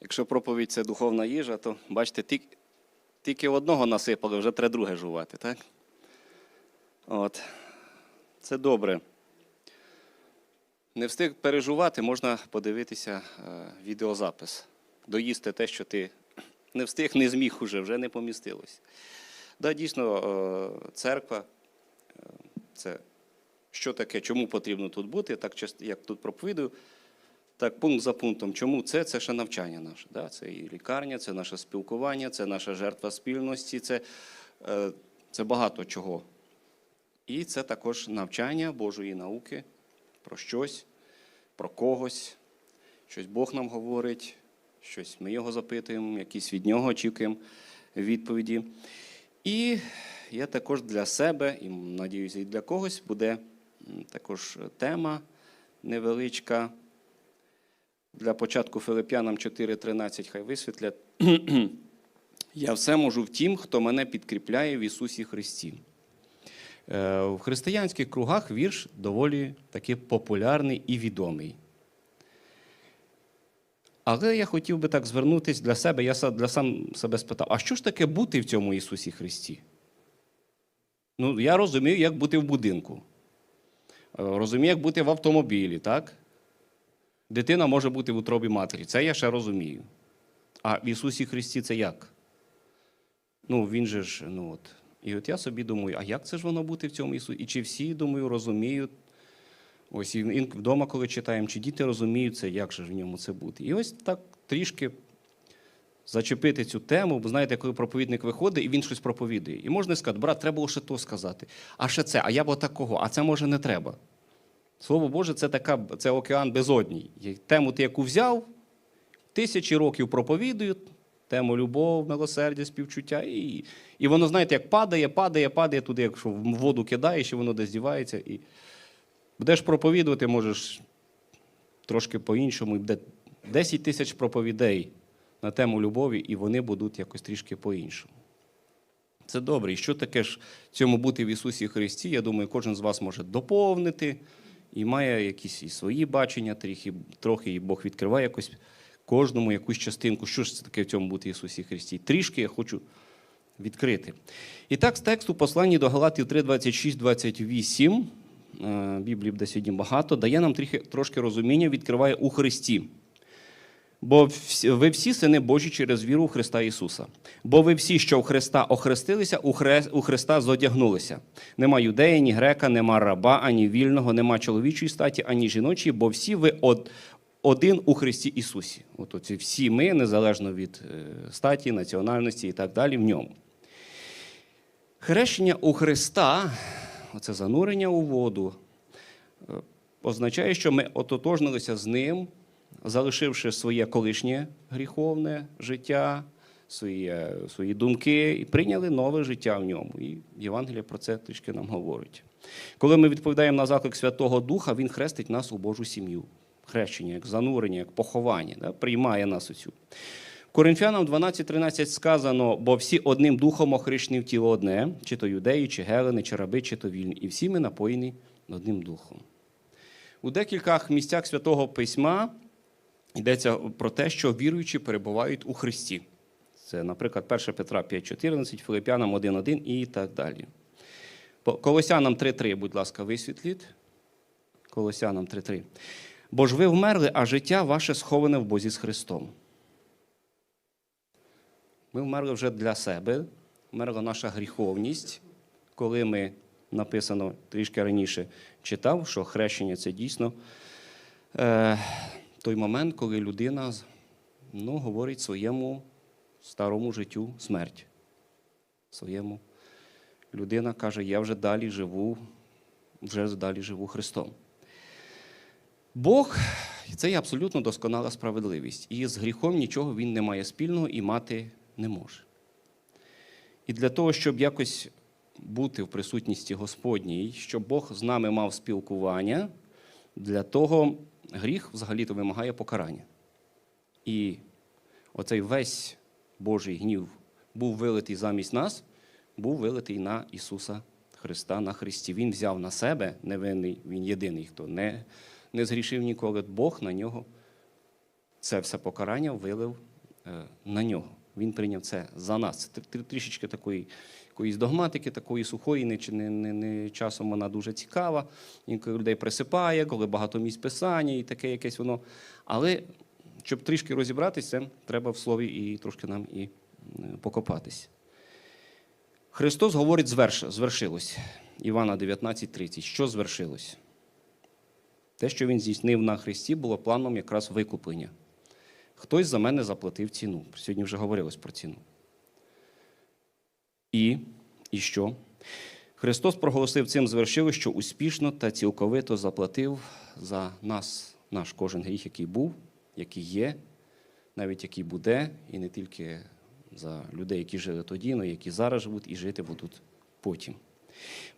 Якщо проповідь це духовна їжа, то бачите, тільки, одного насипали, вже треба друге жувати, так? От. Це добре. Не встиг пережувати, можна подивитися е, відеозапис. Доїсти те, що ти не встиг, не зміг уже, вже не помістилось. Да, дійсно, е, церква е, це що таке, чому потрібно тут бути, так як тут проповідую. Так, пункт за пунктом. Чому це? Це ще навчання наше. Да? Це і лікарня, це наше спілкування, це наша жертва спільності, це, е, це багато чого. І це також навчання Божої науки про щось, про когось, щось Бог нам говорить, щось ми його запитуємо, якісь від нього очікуємо відповіді. І я також для себе, і надіюся, і для когось буде також тема невеличка. Для початку Филип'янам 4.13 хай висвітлять. Я все можу в тім, хто мене підкріпляє в Ісусі Христі. Е, В християнських кругах вірш доволі таки популярний і відомий. Але я хотів би так звернутися для себе, я для сам себе спитав, а що ж таке бути в цьому Ісусі Христі? Ну, я розумію, як бути в будинку. Е, Розумію, як бути в автомобілі, так? Дитина може бути в утробі матері. Це я ще розумію. А в Ісусі Христі це як? Ну, він же ж, ну от. І от я собі думаю, а як це ж воно бути в цьому Ісусі? І чи всі, думаю, розуміють? Ось і вдома, коли читаємо, чи діти розуміють це, як же в ньому це бути? І ось так трішки зачепити цю тему, бо знаєте, коли проповідник виходить і він щось проповідує. І можна сказати, брат, треба було ще то сказати. А ще це, а я б такого, а це може не треба. Слово Боже, це така, це океан безодній. Тему ти яку взяв, тисячі років проповідують, тему любов, милосердя, співчуття. І, і воно, знаєте, як падає, падає, падає туди, якщо в воду кидаєш, і воно десь дівається. І будеш проповідувати, можеш трошки по-іншому. І буде 10 тисяч проповідей на тему любові, і вони будуть якось трішки по-іншому. Це добре. І що таке ж цьому бути в Ісусі Христі? Я думаю, кожен з вас може доповнити і має якісь і свої бачення, трохи, трохи і Бог відкриває якось кожному якусь частинку. Що ж це таке в цьому бути Ісусі Христі? Трішки я хочу відкрити. І так, з тексту посланні до Галатів 3, 26, 28, е, Біблії буде сьогодні багато, дає нам трохи, трошки розуміння, відкриває у Христі. Бо ви всі сини Божі через віру у Христа Ісуса. Бо ви всі, що в Христа охрестилися, у, Христа зодягнулися. Нема юдея, ні грека, нема раба, ані вільного, нема чоловічої статі, ані жіночої, бо всі ви од... один у Христі Ісусі. От оці всі ми, незалежно від е, статі, національності і так далі, в ньому. Хрещення у Христа, оце занурення у воду, е, означає, що ми ототожнилися з Ним, залишивши своє колишнє гріховне життя, свої, свої думки, і прийняли нове життя в ньому. І Євангеліє про це трішки нам говорить. Коли ми відповідаємо на заклик Святого Духа, Він хрестить нас у Божу сім'ю. Хрещення, як занурення, як поховання, да? приймає нас у цю. Коринфянам 12.13 сказано, бо всі одним духом охрещені в тіло одне, чи то юдеї, чи гелени, чи раби, чи то вільні, і всі ми напоєні одним духом. У декількох місцях Святого Письма йдеться про те, що віруючі перебувають у Христі. Це, наприклад, 1 Петра 5.14, Филип'янам 1.1 і так далі. Колосянам 3.3, будь ласка, висвітліть. Колосянам 3.3. Бо ж ви вмерли, а життя ваше сховане в Бозі з Христом. Ми вмерли вже для себе, вмерла наша гріховність, коли ми написано трішки раніше читав, що хрещення це дійсно е, той момент, коли людина ну, говорить своєму старому життю смерть. Своєму. Людина каже, я вже далі живу, вже далі живу Христом. Бог це є абсолютно досконала справедливість. І з гріхом нічого він не має спільного і мати не може. І для того, щоб якось бути в присутності Господній, щоб Бог з нами мав спілкування, для того гріх взагалі-то вимагає покарання. І оцей весь Божий гнів був вилитий замість нас, був вилитий на Ісуса Христа на Христі. Він взяв на себе невинний, Він єдиний, хто не, не згрішив ніколи. Бог на нього це все покарання вилив е, на нього. Він прийняв це за нас. Це трішечки такої якоїсь догматики, такої сухої, не, не, не, не часом вона дуже цікава. Інколи людей присипає, коли багато місць писання і таке якесь воно. Але щоб трішки розібратися, треба в слові і трошки нам і е, покопатись. Христос говорить, зверш, звершилось. Івана 19:30. Що звершилось? Те, що він здійснив на Христі, було планом якраз викуплення. Хтось за мене заплатив ціну. Сьогодні вже говорилось про ціну. І, і що? Христос проголосив цим звершилось, що успішно та цілковито заплатив за нас наш кожен гріх, який був, який є, навіть який буде, і не тільки за людей, які жили тоді, але які зараз живуть і жити будуть потім.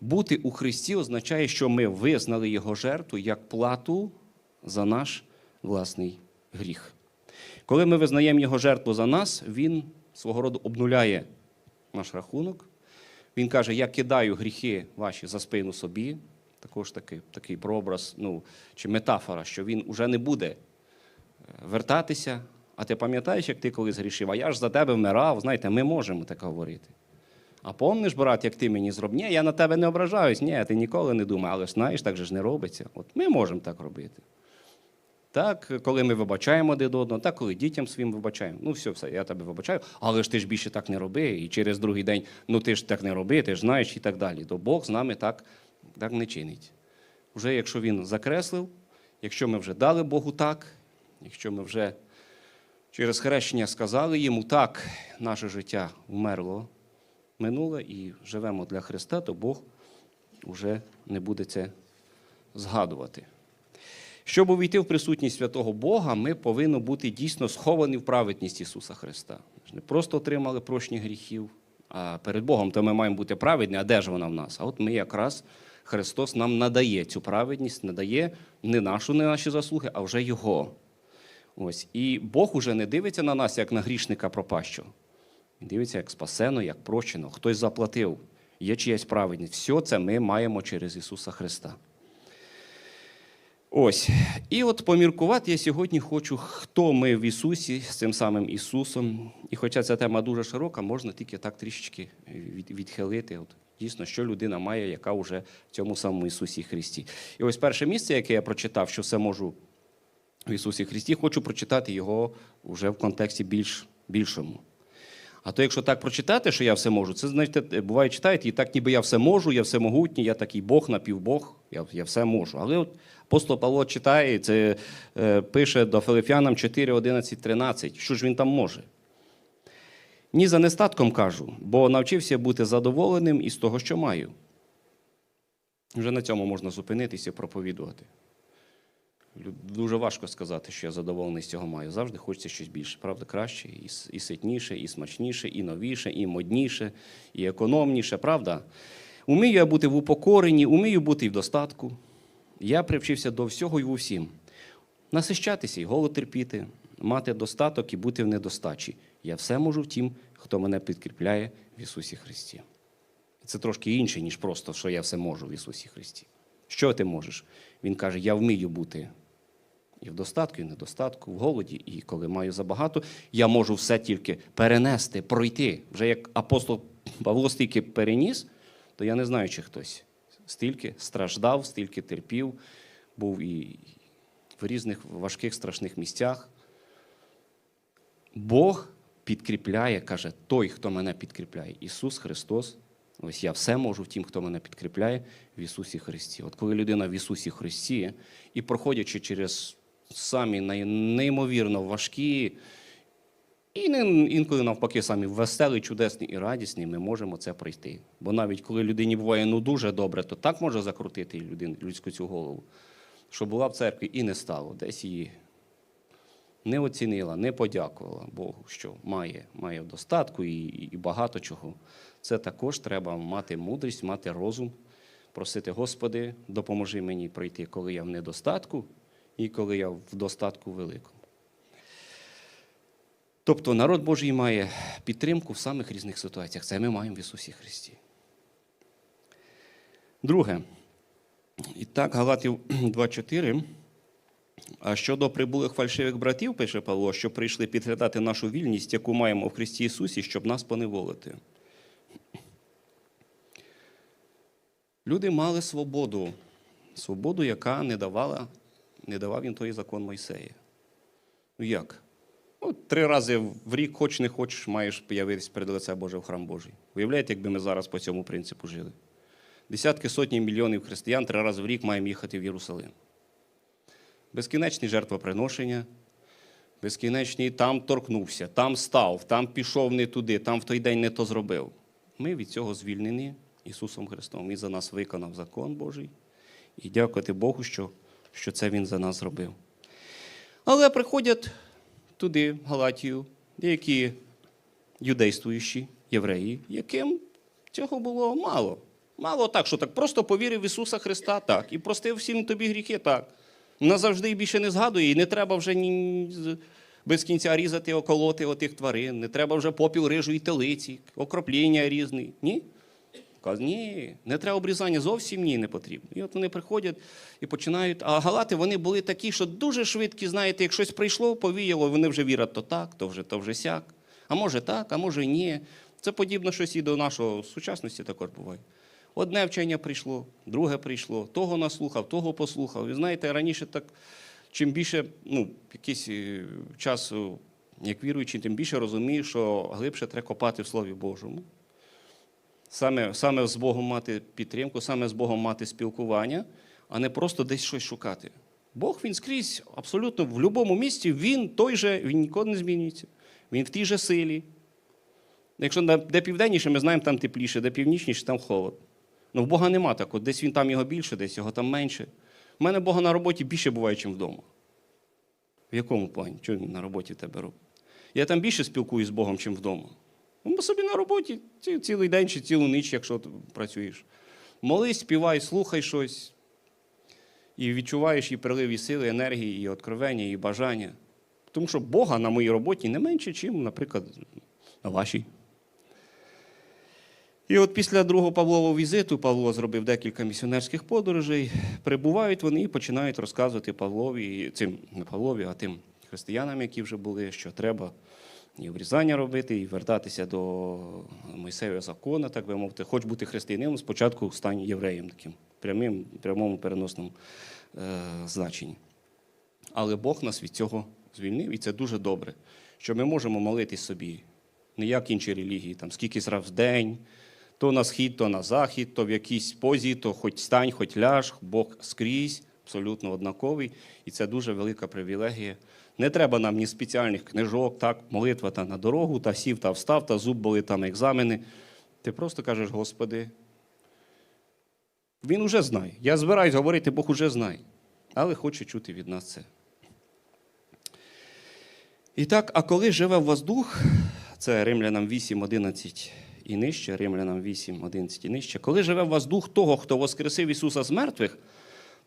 Бути у Христі означає, що ми визнали Його жертву як плату за наш власний гріх. Коли ми визнаємо Його жертву за нас, Він свого роду обнуляє наш рахунок. Він каже: Я кидаю гріхи ваші за спину собі. Також такий, такий прообраз, ну, чи метафора, що він уже не буде е, вертатися. А ти пам'ятаєш, як ти колись грішив? А я ж за тебе вмирав. Знаєте, ми можемо так говорити. А помниш, брат, як ти мені зробив? Ні, я на тебе не ображаюсь. Ні, ти ніколи не думав, але знаєш, так же ж не робиться. От ми можемо так робити. Так, коли ми вибачаємо один одного, так, коли дітям своїм вибачаємо. Ну, все, все, я тебе вибачаю, але ж ти ж більше так не роби. І через другий день, ну ти ж так не роби, ти ж знаєш і так далі. То Бог з нами так, так не чинить. Вже якщо він закреслив, якщо ми вже дали Богу так, якщо ми вже через хрещення сказали йому так, наше життя вмерло, минуле і живемо для Христа, то Бог вже не буде це згадувати. Щоб увійти в присутність святого Бога, ми повинні бути дійсно сховані в праведність Ісуса Христа. Ми ж не просто отримали прощення гріхів, а перед Богом то ми маємо бути праведні, а де ж вона в нас? А от ми якраз Христос нам надає цю праведність, надає не нашу, не наші заслуги, а вже Його. Ось. І Бог уже не дивиться на нас, як на грішника пропащого. Він дивиться, як спасено, як прощено, хтось заплатив, є чиясь праведність. Все це ми маємо через Ісуса Христа. Ось. І от поміркувати я сьогодні хочу, хто ми в Ісусі з цим самим Ісусом. І хоча ця тема дуже широка, можна тільки так трішечки відхилити. От, дійсно, що людина має, яка вже в цьому самому Ісусі Христі. І ось перше місце, яке я прочитав, що все можу в Ісусі Христі, хочу прочитати його вже в контексті більш, більшому. А то якщо так прочитати, що я все можу, це знаєте, буває читаєте, і так ніби я все можу, я все могутній, я такий Бог, напівбог, я, я все можу. Але от апостол Павло читає, це е, пише до Филип'янам 4, 11, 13. Що ж він там може? Ні за нестатком кажу, бо навчився бути задоволеним із того, що маю. Вже на цьому можна зупинитися і проповідувати. Дуже важко сказати, що я задоволений з цього маю. Завжди хочеться щось більше. Правда, краще, і, і ситніше, і смачніше, і новіше, і модніше, і економніше, правда? Умію я бути в упокоренні, умію бути і в достатку. Я привчився до всього і в усім. Насищатися і голод терпіти, мати достаток і бути в недостачі. Я все можу в тім, хто мене підкріпляє в Ісусі Христі. Це трошки інше, ніж просто, що я все можу в Ісусі Христі. Що ти можеш? Він каже: Я вмію бути і в достатку, і в недостатку, в голоді, і коли маю забагато, я можу все тільки перенести, пройти. Вже як апостол Павло стільки переніс, то я не знаю, чи хтось стільки страждав, стільки терпів, був і в різних важких страшних місцях. Бог підкріпляє, каже, той, хто мене підкріпляє, Ісус Христос. Ось я все можу в тім, хто мене підкріпляє в Ісусі Христі. От коли людина в Ісусі Христі і проходячи через самі неймовірно важкі, і інколи навпаки самі веселі, чудесні і радісні, ми можемо це пройти. Бо навіть коли людині буває ну дуже добре, то так може закрутити людину, людську цю голову, що була в церкві і не стало. Десь її не оцінила, не подякувала Богу, що має, має в достатку і, і багато чого. Це також треба мати мудрість, мати розум, просити, Господи, допоможи мені пройти, коли я в недостатку і коли я в достатку великому. Тобто народ Божий має підтримку в самих різних ситуаціях. Це ми маємо в Ісусі Христі. Друге. І так, Галатів 2.4. А щодо прибулих фальшивих братів, пише Павло, що прийшли підглядати нашу вільність, яку маємо в Христі Ісусі, щоб нас поневолити. Люди мали свободу, свободу, яка не давала, не давав їм той закон Мойсея. Ну як? Ну, три рази в рік, хоч не хочеш, маєш появитись перед лице Боже в храм Божий. Уявляєте, якби ми зараз по цьому принципу жили? Десятки сотні мільйонів християн три рази в рік маємо їхати в Єрусалим. Безкінечні жертвоприношення, безкінечні там торкнувся, там став, там пішов не туди, там в той день не то зробив. Ми від цього звільнені Ісусом Христом. Він за нас виконав закон Божий. І дякувати Богу, що, що це Він за нас зробив. Але приходять туди, в Галатію, деякі юдействуючі євреї, яким цього було мало. Мало так, що так просто повірив в Ісуса Христа, так, і простив всім тобі гріхи, так. Назавжди і більше не згадує, і не треба вже ні без кінця різати, околоти отих тварин, не треба вже попіл рижої телиці, окропління різні. Ні? Каже, ні, не треба обрізання, зовсім ні, не потрібно. І от вони приходять і починають. А галати вони були такі, що дуже швидкі, знаєте, як щось прийшло, повіяло, вони вже вірять то так, то вже, то вже сяк. А може так, а може ні. Це подібно щось і до нашого сучасності також буває. Одне вчення прийшло, друге прийшло, того наслухав, того послухав. І знаєте, раніше так, чим більше, ну, якийсь е, час, е, як віруючий, тим більше розумієш, що глибше треба копати в Слові Божому. Саме, саме з Богом мати підтримку, саме з Богом мати спілкування, а не просто десь щось шукати. Бог він скрізь, абсолютно в будь-якому місці, він той же, він ніколи не змінюється. Він в тій же силі. Якщо де південніше, ми знаємо, там тепліше, де північніше, там холод. Ну, в Бога нема такого. Десь він там його більше, десь його там менше. У мене Бога на роботі більше буває, ніж вдома. В якому плані? Він на роботі тебе робить? Я там більше спілкуюсь з Богом, ніж вдома. Ну, собі на роботі ці- цілий день чи цілу ніч, якщо ти працюєш. Молись, співай, слухай щось. І відчуваєш і прилив і сили, енергії, і откровення, і бажання. Тому що Бога на моїй роботі не менше, ніж, наприклад, на вашій. І от після другого Павлового візиту Павло зробив декілька місіонерських подорожей. Прибувають вони і починають розказувати Павлові, цим не Павлові, а тим християнам, які вже були, що треба і обрізання робити, і вертатися до Мойсеєвого закону, так би мовити, хоч бути християнином, спочатку стань євреєм таким прямим, прямому переносному е, значенні. Але Бог нас від цього звільнив, і це дуже добре, що ми можемо молитись собі, не як інші релігії, там скільки раз в день, то на схід, то на захід, то в якійсь позі, то хоч стань, хоч ляж, Бог скрізь, абсолютно однаковий, і це дуже велика привілегія. Не треба нам ні спеціальних книжок, так, молитва та на дорогу, та сів, та встав, та зуб були та на екзамени. Ти просто кажеш, Господи, він уже знає. Я збираюсь говорити, Бог уже знає, але хоче чути від нас це. І так, а коли живе в вас дух, це Римлянам 8, 11 і нижче, Римлянам 8, 11 і нижче, коли живе в вас дух того, хто воскресив Ісуса з мертвих,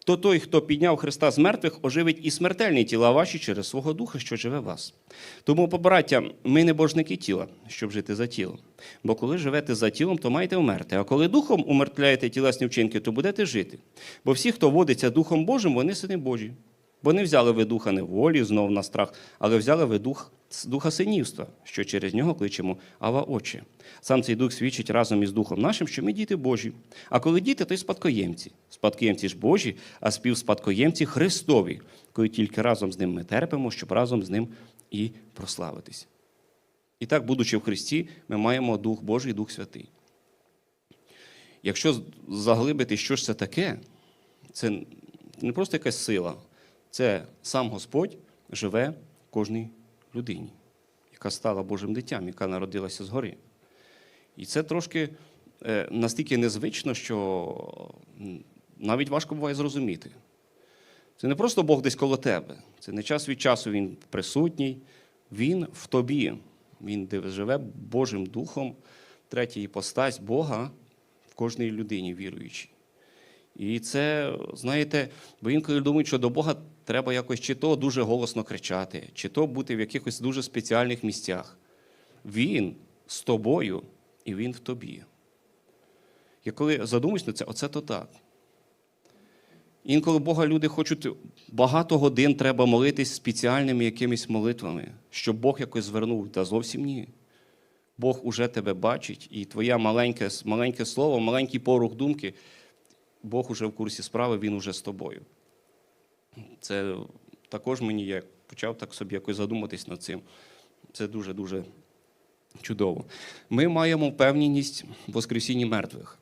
то той, хто підняв Христа з мертвих, оживить і смертельні тіла ваші через свого духа, що живе вас. Тому, побраття, ми не божники тіла, щоб жити за тілом. Бо коли живете за тілом, то маєте вмерти. А коли духом умертвляєте тілесні вчинки, то будете жити. Бо всі, хто водиться Духом Божим, вони сини Божі. Бо не взяли ви духа неволі, знов на страх, але взяли ви дух, духа синівства, що через нього кличемо Ава Отче. Сам цей дух свідчить разом із Духом нашим, що ми діти Божі. А коли діти, то й спадкоємці. Спадкоємці ж Божі, а співспадкоємці Христові, коли тільки разом з ним ми терпимо, щоб разом з ним і прославитись. І так, будучи в Христі, ми маємо Дух Божий, Дух Святий. Якщо заглибити, що ж це таке, це не просто якась сила, це сам Господь живе в кожній людині, яка стала Божим дитям, яка народилася згори. І це трошки е, настільки незвично, що навіть важко буває зрозуміти. Це не просто Бог десь коло тебе. Це не час від часу Він присутній, Він в тобі. Він живе Божим Духом, третя іпостась Бога в кожній людині віруючій. І це, знаєте, бо інколи думають, що до Бога треба якось чи то дуже голосно кричати, чи то бути в якихось дуже спеціальних місцях. Він з тобою і він в тобі. Я коли задумуюсь на це, оце то так. Інколи Бога люди хочуть багато годин треба молитись спеціальними якимись молитвами, щоб Бог якось звернув, та зовсім ні. Бог уже тебе бачить, і твоє маленьке, маленьке слово, маленький порух думки, Бог уже в курсі справи, Він уже з тобою. Це також мені я почав так собі якось задуматись над цим. Це дуже-дуже чудово. Ми маємо впевненість в Воскресінні мертвих.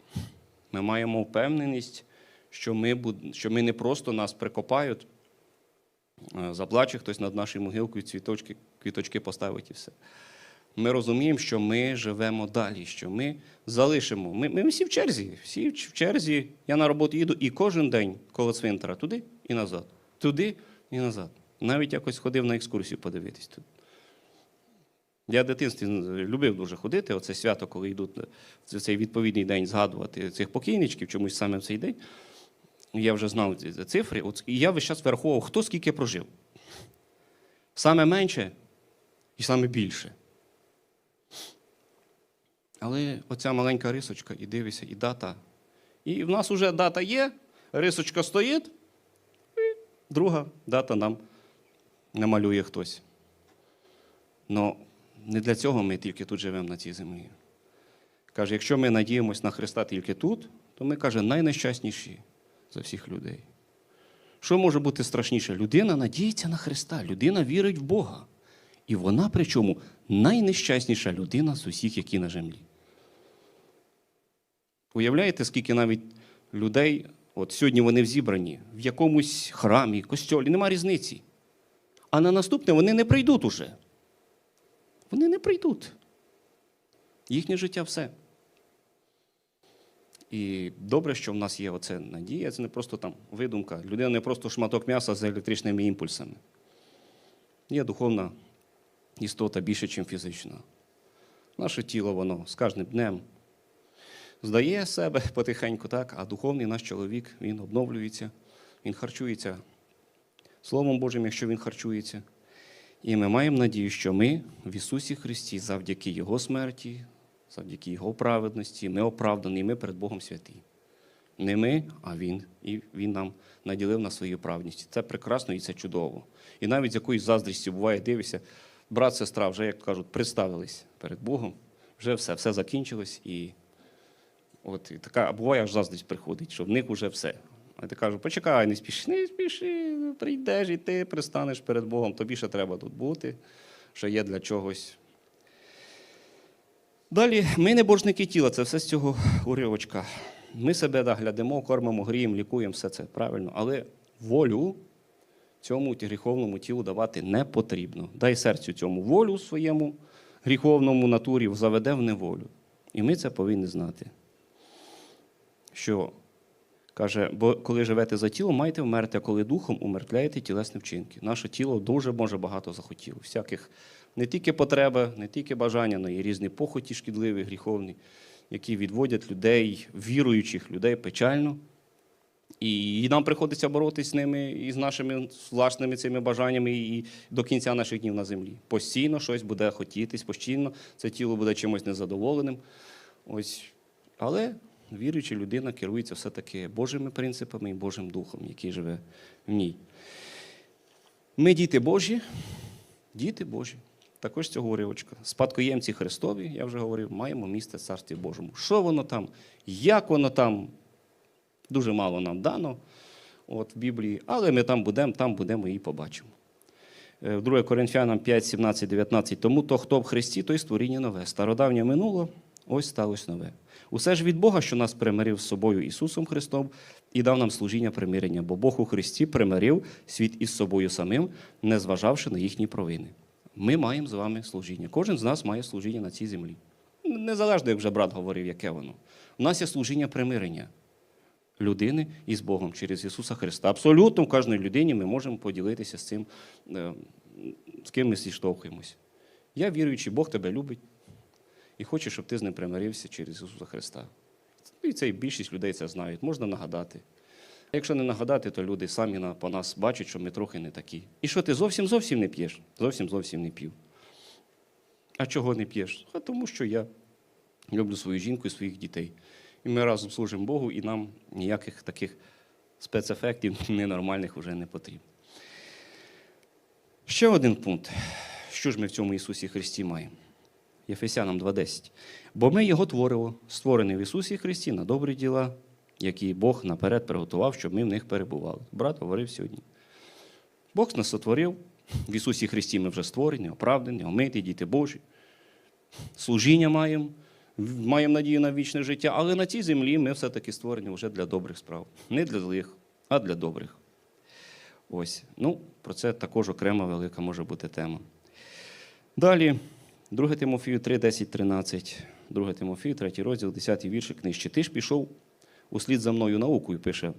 Ми маємо впевненість, що ми, що ми не просто нас прикопають, е, заплаче хтось над нашою могилкою, цвіточки, квіточки поставить і все. Ми розуміємо, що ми живемо далі, що ми залишимо. Ми, ми всі в черзі, всі в черзі. Я на роботу їду і кожен день коло цвинтара туди і назад. Туди і назад. Навіть якось ходив на екскурсію подивитись тут. Я в дитинстві любив дуже ходити, оце свято, коли йдуть в цей відповідний день згадувати цих покійничків, чомусь саме в цей день. Я вже знав ці ці цифри, і я весь час вираховував, хто скільки прожив. Саме менше і саме більше. Але оця маленька рисочка, і дивися, і дата. І в нас вже дата є, рисочка стоїть, друга дата нам намалює хтось. Но не для цього ми тільки тут живемо на цій землі. Каже, якщо ми надіємося на Христа тільки тут, то ми, каже, найнещасніші за всіх людей. Що може бути страшніше? Людина надіється на Христа, людина вірить в Бога. І вона, причому, найнещасніша людина з усіх, які на землі. Уявляєте, скільки навіть людей, от сьогодні вони в зібрані, в якомусь храмі, костьолі, нема різниці. А на наступне вони не прийдуть уже. Вони не прийдуть. Їхнє життя все. І добре, що в нас є оце надія, це не просто там видумка. Людина не просто шматок м'яса з електричними імпульсами. Є духовна істота більше, ніж фізична. Наше тіло, воно з кожним днем здає себе потихеньку, так, а духовний наш чоловік, він обновлюється, він харчується Словом Божим, якщо він харчується. І ми маємо надію, що ми в Ісусі Христі, завдяки Його смерті, завдяки Його праведності, ми оправдані, ми перед Богом святі. Не ми, а Він. І Він нам наділив на свою праведність. Це прекрасно і це чудово. І навіть з якоюсь заздрістю буває, дивишся, брат, сестра вже, як кажуть, представились перед Богом, вже все, все закінчилось. І от і така, а буває аж заздрість приходить, що в них вже все. А ти кажу, почекай, не спіши, не спіши, прийдеш і ти пристанеш перед Богом, тобі ще треба тут бути, що є для чогось. Далі, ми не боржники тіла, це все з цього уривочка. Ми себе да, глядимо, кормимо, гріємо, лікуємо, все це правильно. Але волю цьому гріховному тілу давати не потрібно. Дай серцю цьому волю своєму гріховному натурі заведе в неволю. І ми це повинні знати. Що Каже, бо коли живете за тілом, маєте вмерти, а коли духом умертвляєте тілесні вчинки. Наше тіло дуже може багато захотіло. Всяких не тільки потреби, не тільки бажання, але й різні похоті шкідливі, гріховні, які відводять людей, віруючих людей печально. І нам приходиться боротися з ними і з нашими власними цими бажаннями і до кінця наших днів на землі. Постійно щось буде хотітись, постійно це тіло буде чимось незадоволеним. Ось. Але віруюча людина керується все-таки Божими принципами і Божим Духом, який живе в ній. Ми діти Божі, діти Божі. Також цього уривочка. Спадкоємці Христові, я вже говорив, маємо місце в Царстві Божому. Що воно там, як воно там, дуже мало нам дано от, в Біблії, але ми там будемо, там будемо і побачимо. Е, 2 Коринфянам 5, 17, 19. Тому то, хто в Христі, той створіння нове. Стародавнє минуло, ось сталося нове. Усе ж від Бога, що нас примирив з собою Ісусом Христом і дав нам служіння примирення, бо Бог у Христі примирив світ із собою самим, не зважавши на їхні провини. Ми маємо з вами служіння. Кожен з нас має служіння на цій землі. Незалежно, як вже брат говорив, яке воно. У нас є служіння примирення людини із Богом через Ісуса Христа. Абсолютно в кожній людині ми можемо поділитися з цим, е, з ким ми зіштовхуємось. Я віруючий, Бог тебе любить і хоче, щоб ти з ним примирився через Ісуса Христа. І це і більшість людей це знають, можна нагадати. А якщо не нагадати, то люди самі по нас бачать, що ми трохи не такі. І що ти зовсім зовсім не п'єш? Зовсім зовсім не п'ю. А чого не п'єш? А тому що я люблю свою жінку і своїх дітей. І ми разом служимо Богу, і нам ніяких таких спецефектів ненормальних вже не потрібно. Ще один пункт. Що ж ми в цьому Ісусі Христі маємо? Єфесянам 2.10. Бо ми Його творимо, створені в Ісусі Христі на добрі діла, які Бог наперед приготував, щоб ми в них перебували. Брат говорив сьогодні. Бог нас сотворив, в Ісусі Христі ми вже створені, оправдані, омиті, діти Божі. Служіння маємо, маємо надію на вічне життя, але на цій землі ми все-таки створені вже для добрих справ. Не для злих, а для добрих. Ось. Ну, про це також окрема велика може бути тема. Далі, 2 Тимофію 3, 10, 13. 2 Тимофію, 3 розділ, 10 віршик нижче. Ти ж пішов услід за мною наукою, пише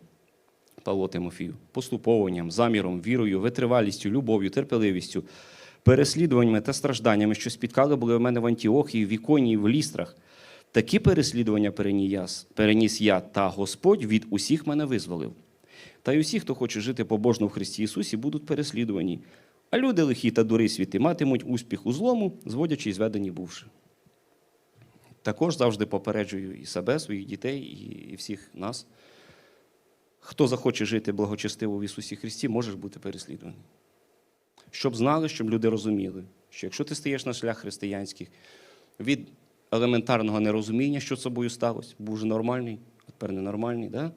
Павло Тимофію, поступованням, заміром, вірою, витривалістю, любов'ю, терпеливістю, переслідуваннями та стражданнями, що спіткали були в мене в Антіохії, в Іконії, в Лістрах. Такі переслідування переніс я, та Господь від усіх мене визволив. Та й усі, хто хоче жити побожно в Христі Ісусі, будуть переслідувані. А люди лихі та дури світи матимуть успіх у злому, зводячи і зведені бувши. Також завжди попереджую і себе, своїх дітей, і всіх нас. Хто захоче жити благочестиво в Ісусі Христі, можеш бути переслідуваний. Щоб знали, щоб люди розуміли, що якщо ти стаєш на шлях християнський від елементарного нерозуміння, що з собою сталося, був вже нормальний, а тепер ненормальний, да?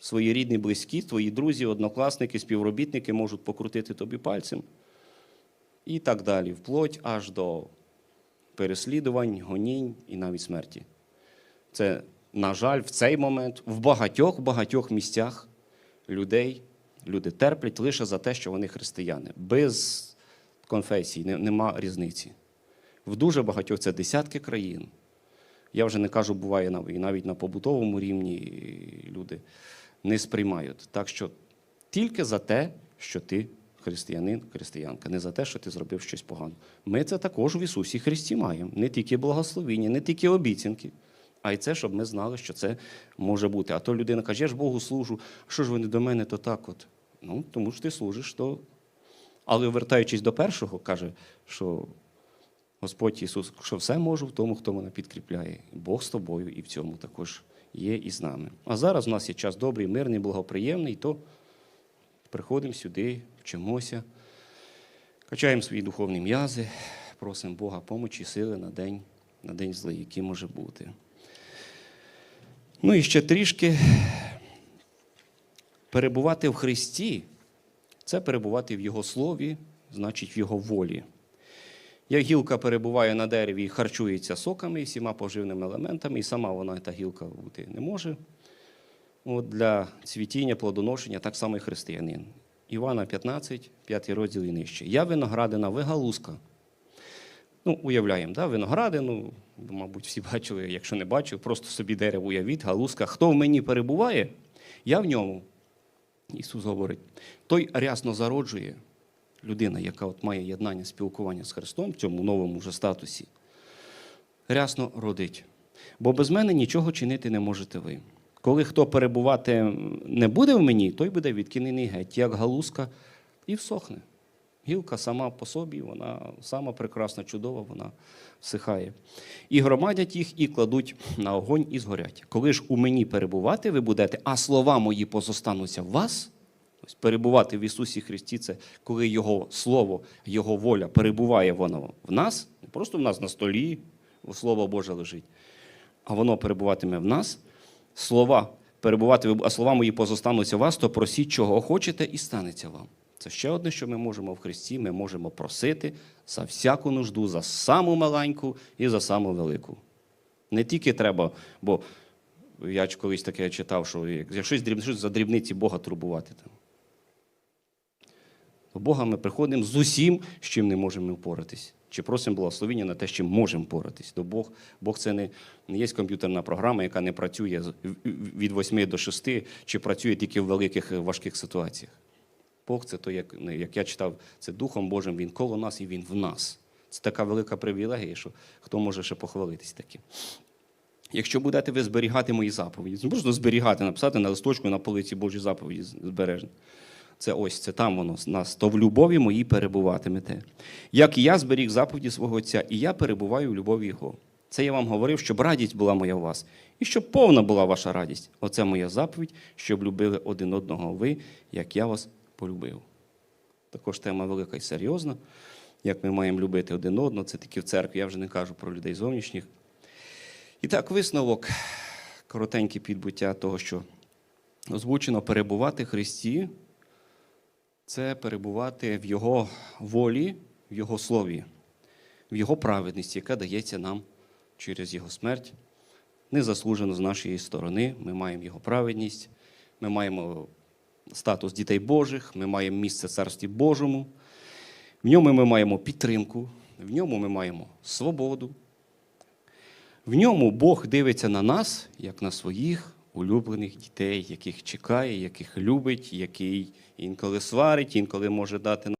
свої рідні, близькі, твої друзі, однокласники, співробітники можуть покрутити тобі пальцем. І так далі, вплоть аж до переслідувань, гонінь і навіть смерті. Це, на жаль, в цей момент в багатьох багатьох місцях людей люди терплять лише за те, що вони християни. Без конфесій нема різниці. В дуже багатьох це десятки країн. Я вже не кажу, буває і навіть на побутовому рівні люди не сприймають. Так що тільки за те, що ти християнин, християнка, не за те, що ти зробив щось погане. Ми це також в Ісусі Христі маємо. Не тільки благословіння, не тільки обіцянки, а й це, щоб ми знали, що це може бути. А то людина каже, я ж Богу служу, що ж ви не до мене, то так от. Ну, тому що ти служиш, то. Але вертаючись до першого, каже, що Господь Ісус, що все можу в тому, хто мене підкріпляє. Бог з тобою і в цьому також є і з нами. А зараз у нас є час добрий, мирний, благоприємний, то приходимо сюди, вчимося, качаємо свої духовні м'язи, просимо Бога помочі, сили на день, на день злий, який може бути. Ну і ще трішки перебувати в Христі це перебувати в Його слові, значить, в Його волі. Як гілка перебуває на дереві і харчується соками і всіма поживними елементами, і сама вона та гілка бути не може. От для цвітіння, плодоношення так само і християнин. Івана 15, 5 розділ і нижче. Я виноградина, ви галузка. Ну, уявляємо, да? виноградину, мабуть, всі бачили, якщо не бачив, просто собі дерево уявіть, галузка. Хто в мені перебуває, я в ньому. Ісус говорить, той рясно зароджує людина, яка от має єднання, спілкування з Христом в цьому новому вже статусі, рясно родить. Бо без мене нічого чинити не можете ви. Коли хто перебувати не буде в мені, той буде відкинений геть, як галузка, і всохне. Гілка сама по собі, вона сама прекрасна, чудова, вона всихає. І громадять їх, і кладуть на огонь, і згорять. Коли ж у мені перебувати ви будете, а слова мої позостануться в вас, ось перебувати в Ісусі Христі, це коли Його Слово, Його воля перебуває воно в нас, не просто в нас на столі, Слово Боже лежить, а воно перебуватиме в нас, слова перебувати, а слова мої позостануться вас, то просіть, чого хочете, і станеться вам. Це ще одне, що ми можемо в Христі, ми можемо просити за всяку нужду, за саму маленьку і за саму велику. Не тільки треба, бо я колись таке читав, що як щось дріб- щось за дрібниці Бога турбувати. До Бога ми приходимо з усім, з чим не можемо впоратись. Чи просимо благословення на те, чим можемо впоратись. До Бог, Бог це не, не є комп'ютерна програма, яка не працює від 8 до 6, чи працює тільки в великих е, важких ситуаціях. Бог це то, як, як я читав, це Духом Божим, Він коло нас і Він в нас. Це така велика привілегія, що хто може ще похвалитись таким. Якщо будете ви зберігати мої заповіді, можна зберігати, написати на листочку на полиці Божі заповіді збережені. Це ось, це там воно з нас, то в любові моїй перебуватимете. Як і я зберіг заповіді свого Отця, і я перебуваю в любові Його. Це я вам говорив, щоб радість була моя у вас, і щоб повна була ваша радість. Оце моя заповідь, щоб любили один одного ви, як я вас полюбив. Також тема велика і серйозна. Як ми маємо любити один одного, це таки в церкві, я вже не кажу про людей зовнішніх. І так, висновок, коротеньке підбуття того, що озвучено перебувати Христі, це перебувати в Його волі, в Його слові, в Його праведності, яка дається нам через Його смерть. Незаслужено з нашої сторони. Ми маємо Його праведність, ми маємо статус дітей Божих, ми маємо місце Царстві Божому. В ньому ми маємо підтримку, в ньому ми маємо свободу. В ньому Бог дивиться на нас, як на своїх улюблених дітей, яких чекає, яких любить, який інколи сварить, інколи може дати